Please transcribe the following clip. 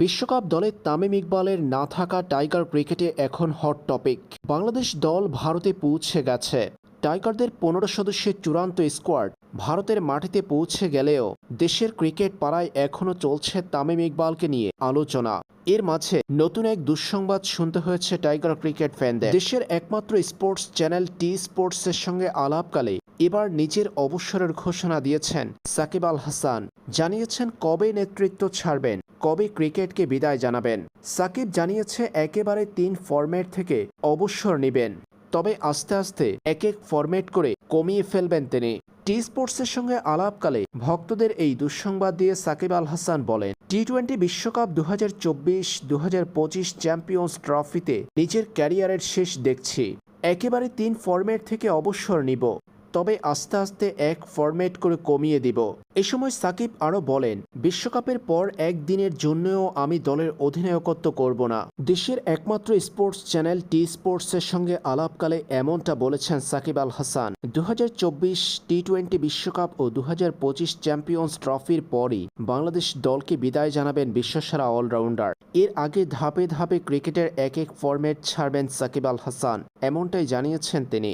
বিশ্বকাপ দলে তামিম ইকবালের না থাকা টাইগার ক্রিকেটে এখন হট টপিক। বাংলাদেশ দল ভারতে পৌঁছে গেছে। টাইগারদের পনেরো সদস্যের চূড়ান্ত স্কোয়াড ভারতের মাটিতে পৌঁছে গেলেও দেশের ক্রিকেট পাড়ায় এখনও চলছে তামিম ইকবালকে নিয়ে আলোচনা। এর মাঝে নতুন এক দুঃসংবাদ শুনতে হয়েছে টাইগার ক্রিকেট ফ্যানদের। দেশের একমাত্র স্পোর্টস চ্যানেল টি স্পোর্টসের সঙ্গে আলাপকালে এবার নিজের অবসরের ঘোষণা দিয়েছেন সাকিব আল হাসান। জানিয়েছেন কবে নেতৃত্ব ছাড়বেন। কবে ক্রিকেটকে বিদায় জানাবেন? সাকিব জানিয়েছে একেবারে তিন ফরম্যাট থেকে অবসর নেবেন। তবে আস্তে আস্তে এক এক ফরম্যাট করে কমিয়ে ফেলবেন তিনি। টি স্পোর্টসের সঙ্গে আলাপকালে ভক্তদের এই দুঃসংবাদ দিয়ে সাকিব আল হাসান বলেন টি টোয়েন্টি বিশ্বকাপ দু হাজার চব্বিশ পঁচিশ চ্যাম্পিয়ন্স ট্রফিতে নিজের ক্যারিয়ারের শেষ দেখছি। একেবারে তিন ফরম্যাট থেকে অবসর নিব। তবে আস্তে আস্তে এক ফরম্যাট করে কমিয়ে দিব। এ সময় সাকিব আরও বলেন, বিশ্বকাপের পর একদিনের জন্যও আমি দলের অধিনায়কত্ব করব না। দেশের একমাত্র স্পোর্টস চ্যানেল টি স্পোর্টসের সঙ্গে আলাপকালে এমনটা বলেছেন সাকিব আল হাসান। দু হাজার চব্বিশ টি টোয়েন্টি বিশ্বকাপ ও দু হাজার পঁচিশ চ্যাম্পিয়ন্স ট্রফির পরই বাংলাদেশ দলকে বিদায় জানাবেন বিশ্বসেরা অলরাউন্ডার। এর আগে ধাপে ধাপে ক্রিকেটের এক এক ফরম্যাট ছাড়বেন সাকিব আল হাসান, এমনটাই জানিয়েছেন তিনি।